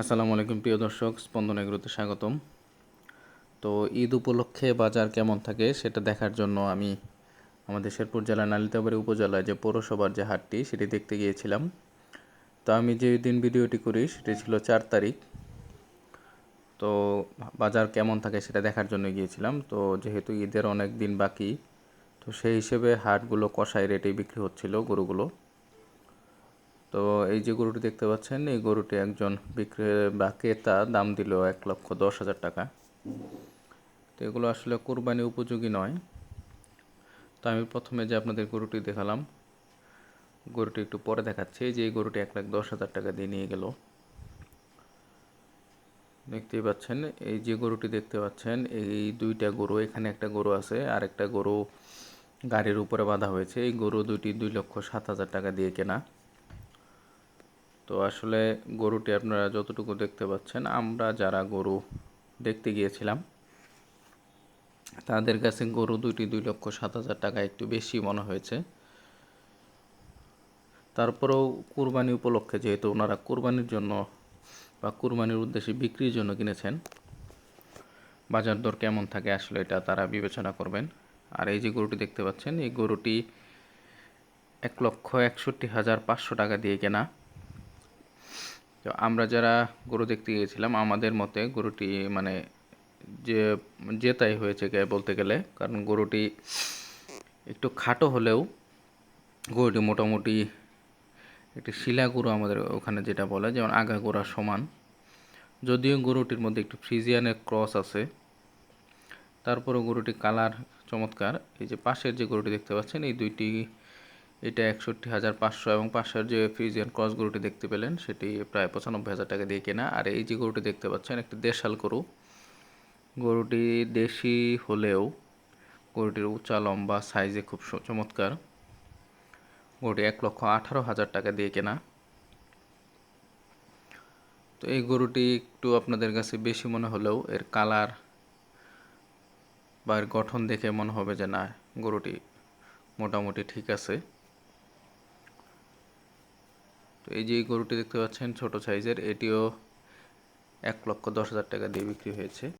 আসসালামু আলাইকুম, প্রিয় দর্শক স্পন্দন এগুলোতে স্বাগতম। তো ঈদ উপলক্ষে বাজার কেমন থাকে সেটা দেখার জন্য আমি আমাদের শেরপুর জেলার নালিতাবাড়ি উপজেলায় যে পৌরসভার যে হাটটি, সেটি দেখতে গিয়েছিলাম। তো আমি যে দিন ভিডিওটি করি, সেটি ছিল চার তারিখ। তো বাজার কেমন থাকে সেটা দেখার জন্য গিয়েছিলাম। তো যেহেতু ঈদের অনেক দিন বাকি, তো সেই হিসেবে হাটগুলো কষাই রেটে বিক্রি হচ্ছিল গরুগুলো। তো এই যে গরুটি দেখতে পাচ্ছেন, এই গরুটি একজন বিক্রে ক্রেতা দাম দিল এক লক্ষ দশ হাজার টাকা। তো এগুলো আসলে কোরবানি উপযোগী নয়। তো আমি প্রথমে যে আপনাদের গরুটি দেখালাম, গরুটি একটু পরে দেখাচ্ছি। যে এই গরুটি এক লাখ দশ হাজার টাকা দিয়ে নিয়ে গেল। দেখতেই পাচ্ছেন, এই যে গরুটি দেখতে পাচ্ছেন, এই দুইটা গরু, এখানে একটা গরু আছে আর একটা গরু গাড়ির উপরে বাঁধা হয়েছে। এই গরু দুইটি দুই লক্ষ সাত হাজার টাকা দিয়ে কেনা। তো আসলে গরুটি আপনারা যতটুকু দেখতে পাচ্ছেন, আমরা যারা গরু দেখতে গিয়েছিলাম, তাদের কাছে গরু দুইটি দুই লক্ষ সাত হাজার টাকা একটু বেশি মনে হয়েছে। তারপরেও কুরবানি উপলক্ষে যেহেতু ওনারা কুরবানির জন্য বা কুরবানির উদ্দেশ্যে বিক্রির জন্য কিনেছেন, বাজার দর কেমন থাকে আসলে এটা তারা বিবেচনা করবেন। আর এই যে গরুটি দেখতে পাচ্ছেন, এই গরুটি এক লক্ষ একষট্টি হাজার পাঁচশো টাকা দিয়ে কেনা। তো আমরা যারা গরু দেখতে গিয়েছিলাম, আমাদের মতে গরুটি মানে যে, জেতাই হয়েছে বলতে গেলে, কারণ গরুটি একটু খাটো হলেও গরুটি মোটামুটি একটি শিলা গরু আমাদের ওখানে যেটা বলে, যেমন আগা গোড়া সমান। যদিও গরুটির মধ্যে একটু ফ্রিজিয়ানের ক্রস আছে, তারপরও গরুটি কালার চমৎকার। এই যে পাশের যে গরুটি দেখতে পাচ্ছেন, এই দুইটি এটা একষট্টি হাজার পাঁচশো এবং পাশের যে ফ্রিজিয়ান ক্রস গরুটি দেখতে পেলেন, সেটি প্রায় পঁচানব্বই হাজার টাকা দিয়ে কেনা। আর এই যে গরুটি দেখতে পাচ্ছেন, একটি দেশাল গরু। গরুটি দেশি হলেও গরুটির উঁচা, লম্বা সাইজে খুব চমৎকার। গরুটি এক লক্ষ আঠারো হাজার টাকা দিয়ে কেনা। তো এই গরুটি একটু আপনাদের কাছে বেশি মনে হলেও এর কালার বা এর গঠন দেখে মনে হবে যে না, গরুটি মোটামুটি ঠিক আছে। তো এই যে গরুটি দেখতে পাচ্ছেন ছোট সাইজের, এটিও এক লক্ষ দশ হাজার টাকা দিয়ে বিক্রি হয়েছে।